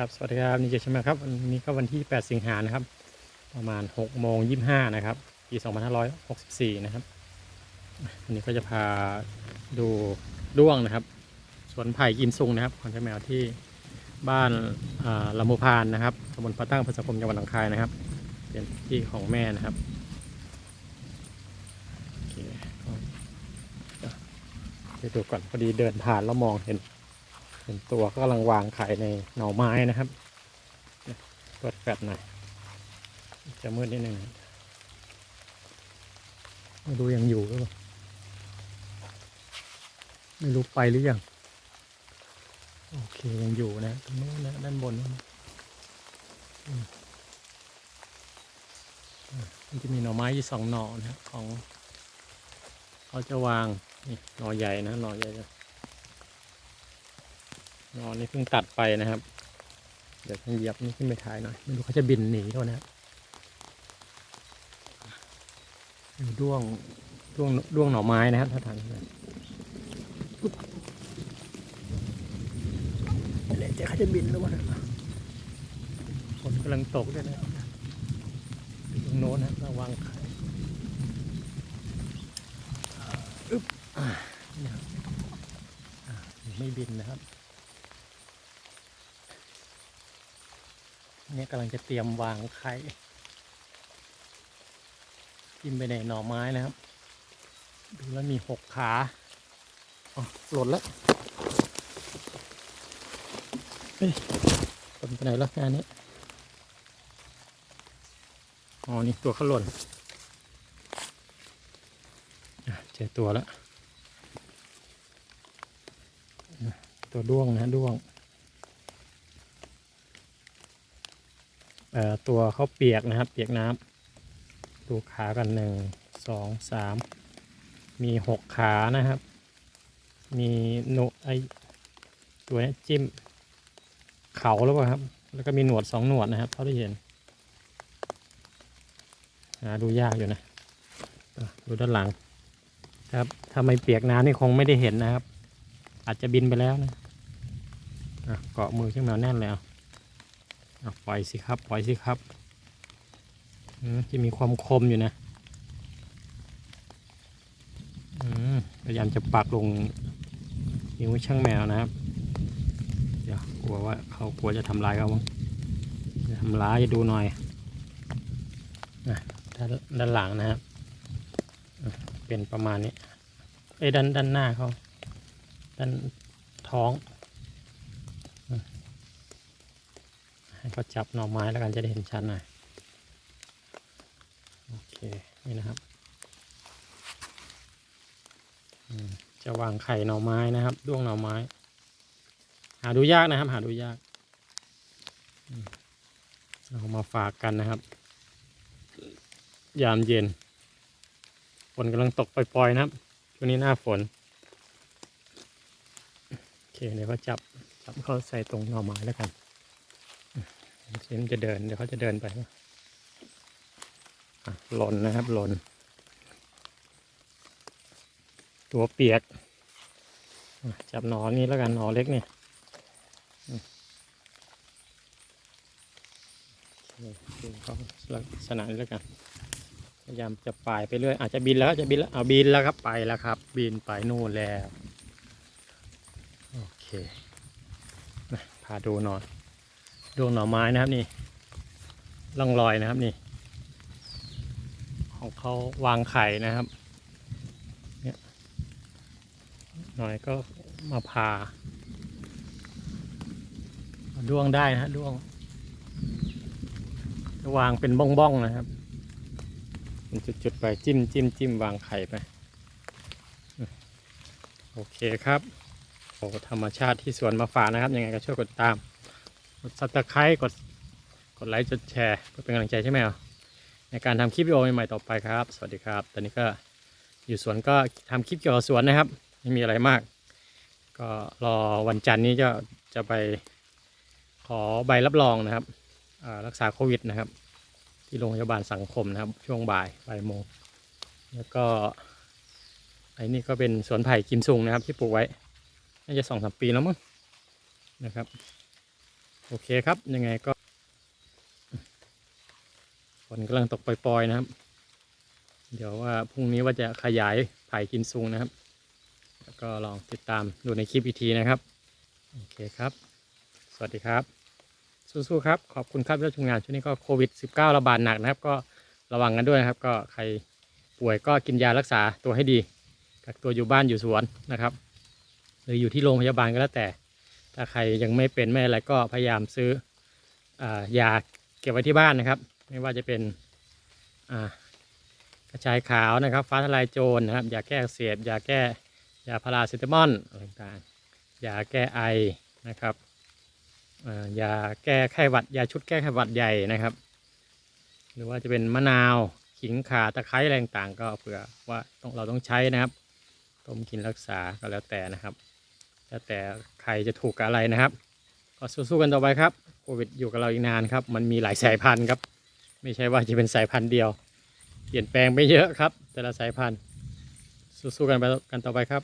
ครับสวัสดีครับนี่เจใช่ไหมครับวันนี้ก็วันที่ 8 สิงหานะครับ ประมาณ6โมง25นะครับปี2564 นะครับวันนี้ก็จะพาดูด้วงนะครับสวนไผ่กิมซุงนะครับของเจ้าแมวที่บ้านลำมูพานนะครับตำบลปะตั้งอำเภอสังคมจังหวัดหนองคายนะครับ เป็นที่ของแม่นะครับโอเคเดี๋ยวดูก่อนพอดีเดินผ่านแล้วมองเห็น เห็นตัวก็กำลังวางไข่ในหน่อไม้นะครับเนี่ยเปิดแฟลชหน่อยจะมืดนิดนึงไม่รู้ยังอยู่หรือเปล่าไม่รู้ไปหรือยังโอเคยังอยู่นะตรงนู้นนะด้านบนนู้นมันจะมีหน่อไม้อยู่สองหน่อนะครับของเขาจะวางนี่หน่อใหญ่นะหน่อใหญ่จะ นอนนี่เพิ่งตัดไปนะครับ เดี๋ยวต้องเหยียบนี่ขึ้นไปถ่ายหน่อยไม่รู้เขาจะบินหนีเท่านะครับดูด้วงด้วงด้วงหน่อไม้นะครับถ้าทางนี้เลยเดี๋ยวเจ๊เขาจะบินหรือเปล่าเนี่ยฝนกำลังตกด้วยนะอยู่ตรงโน้นนะระวังไข่อึ๊บอ่าเนี่ยครับอ่าไม่บินนะครับ เนี่ยกำลังจะเตรียมวางไข่จิ้มไปในหน่อไม้นะครับ ดูแล้วมีหกขาอ๋อหล่นแล้วเฮ้ยหล่นไปไหนแล้วงานนี้อ๋อนี่ตัวเขาหล่นเจอตัวแล้วตัวด้วงนะด้วง เอ่อ ตัวเขาเปียกนะครับ เปียกน้ำดูขากันหนึ่งสองสามมีหกขานะครับ มีหนวดไอตัวนี้จิ้ม เขาแล้วเปล่าครับ แล้วก็มีหนวดสองหนวดนะครับเท่าที่เห็นหาดูยากอยู่นะดูด้านหลังครับถ้าไม่เปียกน้ำนี่คงไม่ได้เห็นนะครับ อาจจะบินไปแล้วนะะเกาะมือขึ้นมาแน่นเลยอะ ปล่อยสิครับ ปล่อยสิครับ จะมีความคมอยู่นะพยายามจะปักลงนิ้วช่างแมวนะครับ เดี๋ยวกลัวว่าเขากลัวจะทำลายเขาบ้างจะทำร้ายจะดูหน่อยนะด้านด้านหลังนะครับ เป็นประมาณนี้ไอ้ด้านด้านหน้าเขาด้านท้อง ให้เขาจับหน่อไม้แล้วกันจะได้เห็นชัดหน่อย โอเค นี่นะครับ จะวางไข่หน่อไม้นะครับ ด้วงหน่อไม้ หาดูยากนะครับ หาดูยาก เอามาฝากกันนะครับ ยามเย็น ฝนกำลังตกปล่อยๆนะครับช่วงนี้หน้าฝน โอเค เดี๋ยวก็จับจับเข้าใส่ตรงหน่อไม้แล้วกัน ซมจะเดินเดี๋ยวเขาจะเดินไปหล่นนะครับหล่นตัวเปียก จับหนอนนี้แล้วกันหนอเล็กเนี่ยเขาลักษณะนี้แล้วกันพยายามจะปลายไปเรื่อยอาจจะบินแล้วจะบินแล้วเอาบินแล้วครับไปแล้วครับ บินไปนู่นแล้ว โอเคนะพาดูหน่อย ดวงหน่อไม้นะครับนี่ร่องรอยนะครับนี่ ของเขาวางไข่นะครับเนี่ยหน่อยก็มาพาเอาด้วงได้นะฮะด้วงวางเป็นบ้องๆนะครับเป็นจุดๆไปจิ้มจิ้มจิ้มวางไข่ไป โอเคครับโอ้ธรรมชาติที่สวนมาฝากนะครับ ยังไงก็ช่วยกดตาม กดซับสไครต์กดกดไลค์กดแชร์เพื่อเป็นกำลังใจใช่ไหมอะในการทำคลิปวิดีโอใหม่ๆต่อไปครับ สวัสดีครับ ตอนนี้ก็อยู่สวนก็ทำคลิปเกี่ยวกับสวนนะครับ ไม่มีอะไรมาก ก็รอวันจันทร์นี้จะจะไปขอใบรับรองนะครับรักษาโควิดนะครับ ที่โรงพยาบาลสังคมนะครับ ช่วงบ่ายบ่ายโมงแล้วก็ไอ้นี่ก็เป็นสวนไผ่กิมซุงนะครับ ที่ปลูกไว้น่าจะสองสามปีแล้วมั้งนะครับ โอเคครับ ยังไงก็ฝนกำลังตกปล่อยๆนะครับ เดี๋ยวว่าพรุ่งนี้ว่าจะขยายไผ่กินซุงนะครับ แล้วก็ลองติดตามดูในคลิปอีกทีนะครับ โอเคครับ สวัสดีครับ สู้ๆครับ ขอบคุณครับที่รับชมงานช่วงนี้ก็โควิด -19 ระบาดหนักนะครับ ก็ระวังกันด้วยนะครับ ก็ใครป่วยก็กินยารักษาตัวให้ดีกักตัวอยู่บ้านอยู่สวนนะครับ หรืออยู่ที่โรงพยาบาลก็แล้วแต่ ถ้าใครยังไม่เป็นไม่อะไรก็พยายามซื้ออยาเก็บไว้ที่บ้านนะครับ ไม่ว่าจะเป็นกระชายขาวนะครับ ฟ้าทลายโจรนะครับยาแก้อักเสบยาแก้ยาพาราเซตามอลอะไรต่างๆยาแก้ไอนะครับยาแก้ไข้หวัดยาชุดแก้ไข้หวัดใหญ่นะครับ หรือว่าจะเป็นมะนาวขิงข่าตะไคร้อะไรต่างๆ ก็เผื่อว่าต้องเราต้องใช้นะครับต้มกินรักษาก็แล้วแต่นะครับ แล้วแต่ใครจะถูกกับอะไรนะครับ ก็สู้ๆกันต่อไปครับโควิดอยู่กับเราอีกนานครับ มันมีหลายสายพันธุ์ครับ ไม่ใช่ว่าจะเป็นสายพันธุ์เดียว เปลี่ยนแปลงไปเยอะครับ แต่ละสายพันธุ์สู้ๆกันไปกันต่อไปครับ